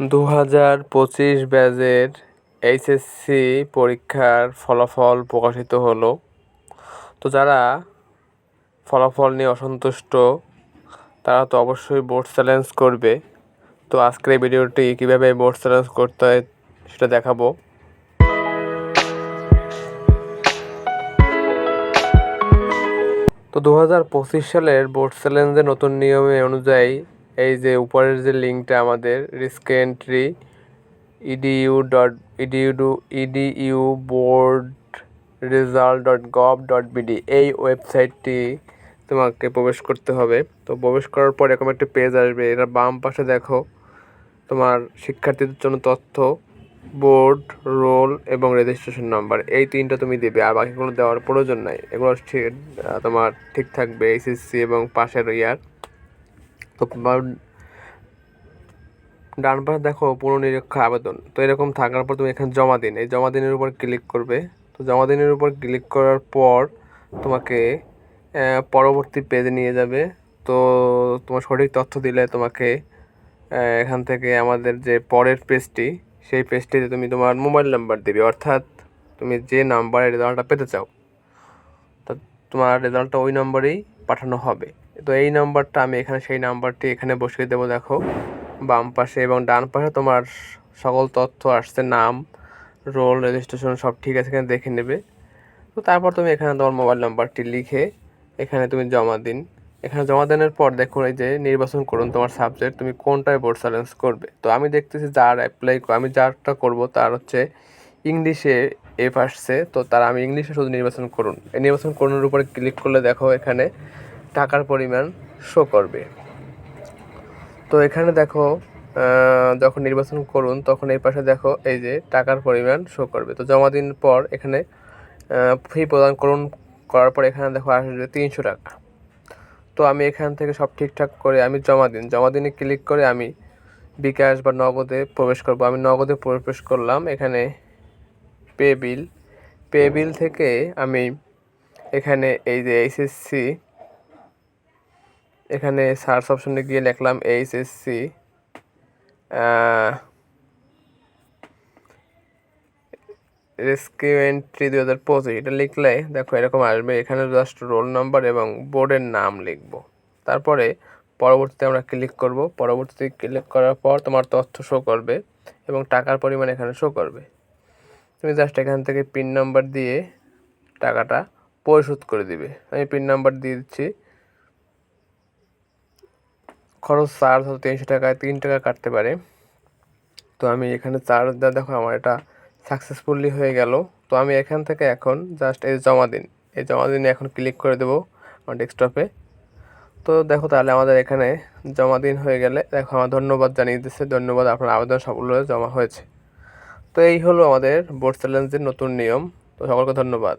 দু হাজার পঁচিশ ব্যাচের এইচএসসি পরীক্ষার ফলাফল প্রকাশিত হলো। তো যারা ফলাফল নিয়ে অসন্তুষ্ট, তারা তো অবশ্যই বোর্ড চ্যালেঞ্জ করবে। তো আজকের এই ভিডিওটি কীভাবে বোর্ড চ্যালেঞ্জ করতে হয় সেটা দেখাবো। তো দু হাজার পঁচিশ সালের বোর্ড চ্যালেঞ্জের নতুন নিয়মে অনুযায়ী এই যে উপরের যে লিঙ্কটা আমাদের risk entry EDU dot EDU EDU board result dot gov dot BD এই ওয়েবসাইটটি তোমাকে প্রবেশ করতে হবে। তো প্রবেশ করার পর এরকম একটা পেজ আসবে, এটা বাম পাশে দেখো, তোমার শিক্ষার্থীদের জন্য তথ্য বোর্ড রোল এবং রেজিস্ট্রেশন নাম্বার এই তিনটা তুমি দেবে, আর বাকিগুলো দেওয়ার প্রয়োজন নাই। এগুলো তোমার ঠিক থাকবে এসএসসি এবং পাশের ইয়ার। তো ডান পাশে দেখো পুনর্নিরীক্ষা আবেদন। তো এরকম থাকার পর তুমি এখানে জমা দিন। এই জমা দিনের উপর ক্লিক করবে। তো জমা দিনের উপর ক্লিক করার পর তোমাকে পরবর্তী পেজে নিয়ে যাবে। তো তোমার সঠিক তথ্য দিলে তোমাকে এখান থেকে আমাদের যে পরের পেজটি সেই পেজটিতে তুমি তোমার মোবাইল নাম্বার দিবে। অর্থাৎ তুমি যে নাম্বারে রেজাল্টটা পেতে চাও, তা তোমার রেজাল্টটা ওই নাম্বারেই পাঠানো হবে। তো এই নাম্বারটা আমি এখানে, সেই নাম্বারটি এখানে বসিয়ে দেবো, দেখো। বাম পাশে এবং ডান পাশে তোমার সকল তথ্য আসছে, নাম রোল রেজিস্ট্রেশন সব ঠিক আছে এখানে দেখে নেবে। তো তারপর তুমি এখানে তোমার মোবাইল নাম্বারটি লিখে এখানে তুমি জমা দিন। এখানে জমা দেওয়ার পর দেখো এই যে নির্বাচন করুন তোমার সাবজেক্ট তুমি কোনটায় বোর্ড চ্যালেঞ্জ করবে। তো আমি দেখতেছি যার অ্যাপ্লাই আমি যারটা করব তার হচ্ছে ইংলিশে এফ আসছে, তো তারা আমি ইংলিশে শুধু নির্বাচন করুন। এই নির্বাচন করুনের উপরে ক্লিক করলে দেখো এখানে টাকার পরিমাণ শো করবে। তো এখানে দেখো যখন নির্বাচন করুন, তখন এই পাশে দেখো, এই যে টাকার পরিমাণ শো করবে। তো জমা দিন পর এখানে ফি প্রদান করুন, করার পর এখানে দেখো আসবে তিনশো টাকা। তো আমি এখান থেকে সব ঠিকঠাক করে আমি জমা দিন। জমা দিনে ক্লিক করে আমি বিকাশ বা নগদে প্রবেশ করব। আমি নগদে প্রবেশ করলাম, এখানে পে বিল পে বিল থেকে আমি এখানে এই যে এইচএসসি এখানে সার্চ অপশনে গিয়ে লিখলাম এইচএসসি রেস্কিউ এন্ট্রি দু হাজার পঁচিশ। এটা লিখলে দেখো এরকম আসবে। এখানে জাস্ট রোল নাম্বার এবং বোর্ডের নাম লিখব। তারপরে পরবর্তীতে আমরা ক্লিক করব। পরবর্তীতে ক্লিক করার পর তোমার তথ্য শো করবে এবং টাকার পরিমাণ এখানে শো করবে। তুমি জাস্ট এখান থেকে পিন নাম্বার দিয়ে টাকাটা পরিশোধ করে দিবে। আমি পিন নাম্বার দিয়ে দিচ্ছি। খরচ চার্জ হয়তো তিনশো টাকায় তিন টাকা কাটতে পারে। তো আমি এখানে চার্জ দেওয়া দেখো আমার এটা সাকসেসফুলি হয়ে গেল। তো আমি এখান থেকে এখন জাস্ট এই জমা দিন। এই জমা দিনে এখন ক্লিক করে দেবো আমার ডেস্কটপে তো দেখো তাহলে আমাদের এখানে জমা দিন হয়ে গেলে দেখো আমার ধন্যবাদ জানিয়ে দিচ্ছে ধন্যবাদ, আপনার আবেদন সফল জমা হয়েছে। তো এই হলো আমাদের বোর্ড চ্যালেঞ্জের নতুন নিয়ম। তো সকলকে ধন্যবাদ।